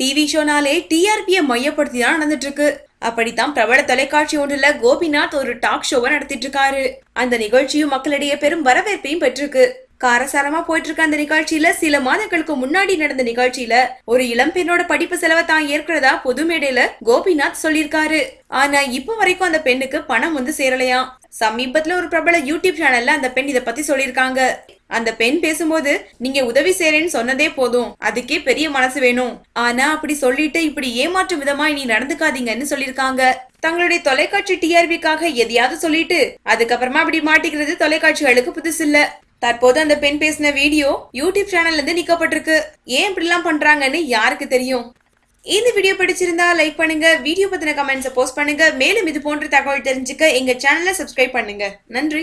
TV ஷோனாலே டிஆர்பியை மையப்படுத்தி தான் நடந்துட்டு இருக்கு அப்படித்தான் பிரபல தொலைக்காட்சி ஒன்றில் கோபிநாத் ஒரு டாக் ஷோவை நடத்திட்டு இருக்காரு அந்த நிகழ்ச்சியும் மக்களிடையே பெரும் வரவேற்பையும் பெற்றிருக்கு. காரசாரமா போயிட்டு இருக்க அந்த நிகழ்ச்சியில சில மாதங்களுக்கு முன்னாடி நடந்த நிகழ்ச்சியில ஒரு இளம் பெண்ணோட படிப்பு செலவை தான் ஏற்கிறதா பொது மேடையில கோபிநாத் சொல்லியிருக்காரு. ஆனா இப்ப வரைக்கும் அந்த பெண்ணுக்கு பணம் வந்து சேரலையாம் சமீபத்துல ஒரு பிரபல யூடியூப் சேனல்ல அந்த பெண் இத பத்தி சொல்லியிருக்காங்க. அந்த பெண் பேசும்போது நீங்க உதவி செய்றேன்னு சொன்னதே போதும். அதுக்கே பெரிய மனசு வேணும். ஆனா அப்படி சொல்லிட்டு இப்படி ஏமாற்றும் விதமா நீ நடந்துக்காதீங்கன்னு சொல்லியிருக்காங்க. தங்களுடைய தொலைக்காட்சி டிஆர்பிக்காக எதையாவது சொல்லிட்டு அதுக்கப்புறமா அப்படி மாட்டிக்கிறது தொலைக்காட்சிகளுக்கு புதுசு இல்ல தற்போது அந்த பெண் பேசின வீடியோ யூடியூப் சேனல்ல இருந்து நீக்கப்பட்டிருக்கு. ஏன் இப்படிலாம் பண்றாங்கன்னு யாருக்கு தெரியும்? இந்த வீடியோ பிடிச்சிருந்தா லைக் பண்ணுங்க வீடியோ பத்தின கமெண்ட்ஸை போஸ்ட் பண்ணுங்க. மேலும் இது போன்ற தகவல் தெரிஞ்சுக்க எங்க சேனலை சப்ஸ்கிரைப் பண்ணுங்க. நன்றி.